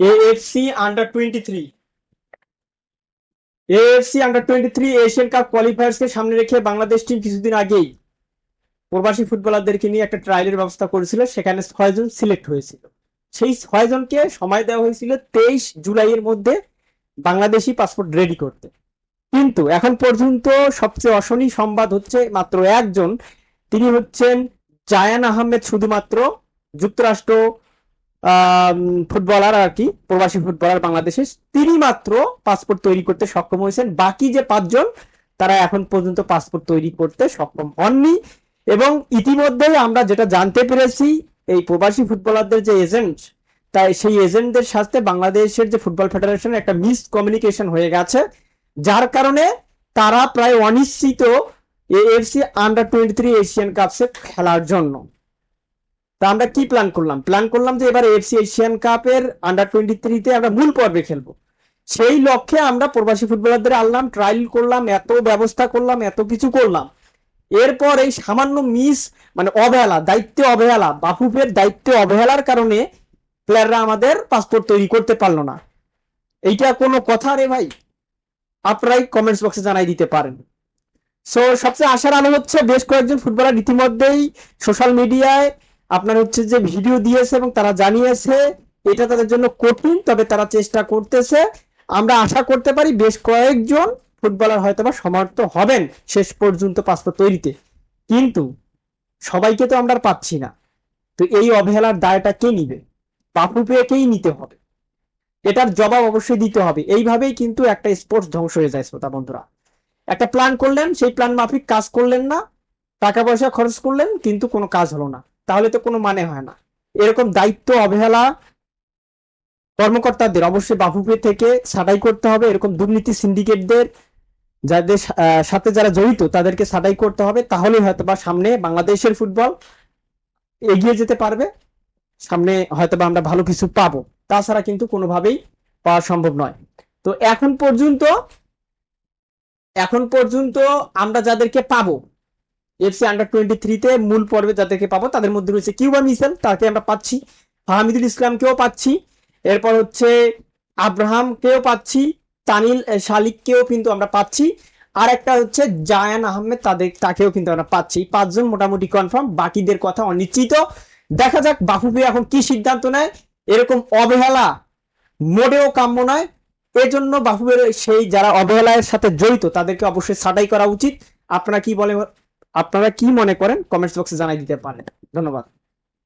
AFC under twenty three AFC under twenty three Asian cup কোয়ালিফায়ার্সকে সামনে রেখে Bangladesh team কিছুদিন আগেই প্রবাসী ফুটবলারদেরকে নিয়ে একটা ট্রায়ালের ব্যবস্থা করেছিল, সেখানে ছয়জন সিলেক্ট হয়েছিল। সেই ছয়জনকে সময় দেওয়া হয়েছিল তেইশ জুলাইয়ের মধ্যে বাংলাদেশি পাসপোর্ট রেডি করতে। কিন্তু এখন পর্যন্ত সবচেয়ে অশনি সংবাদ হচ্ছে মাত্র একজন, তিনি হচ্ছেন জায়ান আহমেদ শুধুমাত্র, যুক্তরাষ্ট্র ফুটবলার আর কি, প্রবাসী ফুটবলার বাংলাদেশের তিনি মাত্র পাসপোর্ট তৈরি করতে সক্ষম হয়েছেন। বাকি যে পাঁচজন, তারা এখন পর্যন্ত পাসপোর্ট তৈরি করতে সক্ষম হননি। এবং ইতিমধ্যেই আমরা যেটা জানতে পেরেছি, এই প্রবাসী ফুটবলারদের যে এজেন্ট তাই সেই এজেন্টদের সাথে বাংলাদেশের যে ফুটবল ফেডারেশন একটা মিস কমিউনিকেশন হয়ে গেছে। যার কারণে তারা প্রায় অনিশ্চিত AFC under twenty three Asian Kapse খেলার জন্য। তা আমরা কি প্ল্যান করলাম? প্ল্যান করলাম যে এবার এফসি এশিয়ান কাপের আন্ডার টোয়েন্টি থ্রিতে আমরা মূল পর্বে খেলব। সেই লক্ষ্যে আমরা প্রবাসী ফুটবলারদের আনলাম ট্রায়াল করলাম, এত ব্যবস্থা করলাম, এত কিছু করলাম। এরপর এই সামান্য মিস মানে অবহেলা, দায়িত্বে অবহেলা, বাফুফের দায়িত্বে অবহেলার কারণে প্লেয়াররা আমাদের পাসপোর্ট তৈরি করতে পারল না। এইটা কোনো কথা রে ভাই? আপনারাই কমেন্টস বক্সে জানাই দিতে পারেন। সো সবচেয়ে আশার আলো হচ্ছে বেশ কয়েকজন ফুটবলার ইতিমধ্যেই সোশ্যাল মিডিয়ায় আপনার হচ্ছে যে ভিডিও দিয়েছে এবং তারা জানিয়েছে, এটা তাদের জন্য কঠিন, তবে তারা চেষ্টা করতেছে। আমরা আশা করতে পারি বেশ কয়েকজন ফুটবলার হয়তো বা সমর্থ হবেন শেষ পর্যন্ত পাসপোর্ট তৈরিতে। কিন্তু সবাইকে তো আমরা পাচ্ছি না। তো এই অবহেলার দায়টা কে নিবে? বাফুপেকেই নিতে হবে। এটার জবাব অবশ্যই দিতে হবে। এইভাবেই কিন্তু একটা স্পোর্টস ধ্বংস হয়ে যায় শ্রোতা বন্ধুরা। একটা প্ল্যান করলেন, সেই প্ল্যান মাফিক কাজ করলেন না। টাকা পয়সা খরচ করলেন, কিন্তু কোনো কাজ হলো না। তাহলে তো কোনো মানে হয় না। এরকম দায়িত্ব, অবহেলা কর্মকর্তাদের, অবশ্যই বাফুফে থেকে ছাঁটাই করতে হবে। এরকম দুর্নীতি সিন্ডিকেটদের যাদের সাথে যারা জড়িত, তাদেরকে ছাঁটাই করতে হবে। তাহলে হয়তো বা সামনে বাংলাদেশের ফুটবল এগিয়ে যেতে পারবে। সামনে হয়তো বা আমরা ভালো কিছু পাবো। তাছাড়া কিন্তু কোনোভাবেই পাওয়া সম্ভব নয়। তো এখন পর্যন্ত এখন পর্যন্ত আমরা যাদেরকে পাবো এফসি আন্ডার টোয়েন্টি থ্রিতে মূল পর্বে যাদেরকে পাবো, তাদের মধ্যে রয়েছে কিউবা মিসেল তাকে আমরা পাচ্ছি। ফাহামিদুল ইসলামকেও পাচ্ছি। এরপর হচ্ছে আব্রাহামকেও পাচ্ছি তানিল শালিককেও কিন্তু আমরা পাচ্ছি। আর একটা হচ্ছে জায়ান আহমেদ, তাদের, তাকেও কিন্তু আমরা পাচ্ছি। পাঁচজন মোটামুটি কনফার্ম বাকিদের কথা অনিশ্চিত। দেখা যাক বাফুফে এখন কি সিদ্ধান্ত নেয়। এরকম অবহেলা মোটেও কাম্য নয়। এজন্য বাফুফের সেই যারা অবহেলার সাথে জড়িত, তাদেরকে অবশ্যই ছাঁটাই করা উচিত। আপনারা কি বলে আপনারা কি মনে করেন? কমেন্টস বক্সে জানাই দিতে পারেন। ধন্যবাদ।